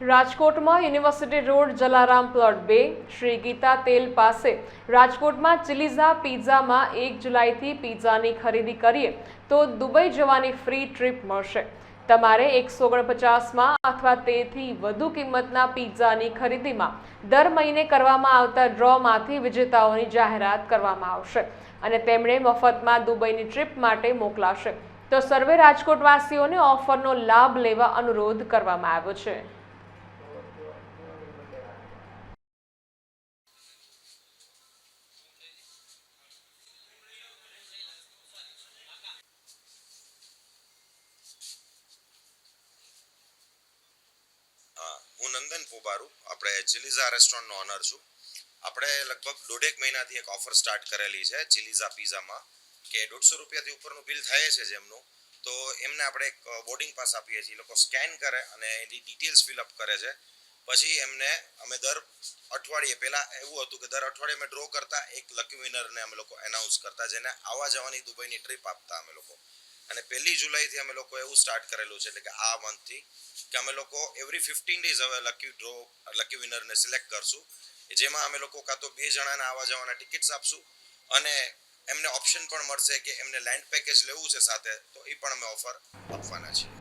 રાજકોટમાં university road Jalaram plot બે, શ્રી ગીતા તેલ પાસે. રાજકોટમાં ચિલીઝા પિઝામાં એક જુલાઈથી પિઝાની ખરીદી કરીએ તો દુબઈ જવાની ફ્રી ટ્રીપ મળશે. તમારે એકસો ઓગણપચાસમાં અથવા તેથી વધુ કિંમતના પિઝાની ખરીદીમાં દર મહિને કરવામાં આવતા ડ્રોમાંથી વિજેતાઓની જાહેરાત કરવામાં આવશે અને તેમણે મફતમાં દુબઈની ટ્રીપ માટે મોકલાશે. તો સર્વે રાજકોટવાસીઓને ઓફરનો લાભ લેવા અનુરોધ કરવામાં આવ્યો છે. પોબારુ આપણે ચિલીઝા રેસ્ટોરન્ટનો ઓનર છું. આપણે લગભગ દોઢેક મહિનાથી એક ઓફર સ્ટાર્ટ કરેલી છે ચિલીઝા પિઝામાં, કે દોઢસો રૂપિયાથી ઉપરનું બિલ થાય છે જેમનું. તો એમને આપણે એક બોર્ડિંગ પાસ આપીએ છીએ. એ લોકો સ્કેન કરે અને એની ડિટેલ્સ ફિલઅપ કરે છે. પછી એમને અમે દર અઠવાડિયે, પહેલાં એવું હતું કે દર અઠવાડિયે અમે ડ્રો કરતા, એક લકી વિનરને અમે લોકો એનાઉન્સ કરતા, જેને આવવા જવાની દુબઈની ટ્રીપ આપતા અમે લોકો. અને પહેલી જુલાઈથી અમે લોકો એવું સ્ટાર્ટ કરેલું છે એટલે કે આ મંથથી કે અમે લોકો એવરી ફિફ્ટીન ડેઝ હવે લકી ડ્રો લકી વિનરને સિલેક્ટ કરશું. જેમાં અમે લોકો કાં તો બે જણાને આવવા જવાના ટિકિટ્સ આપશું અને એમને ઓપ્શન પણ મળશે કે એમને લેન્ડ પેકેજ લેવું છે સાથે, તો એ પણ અમે ઓફર આપવાના છીએ.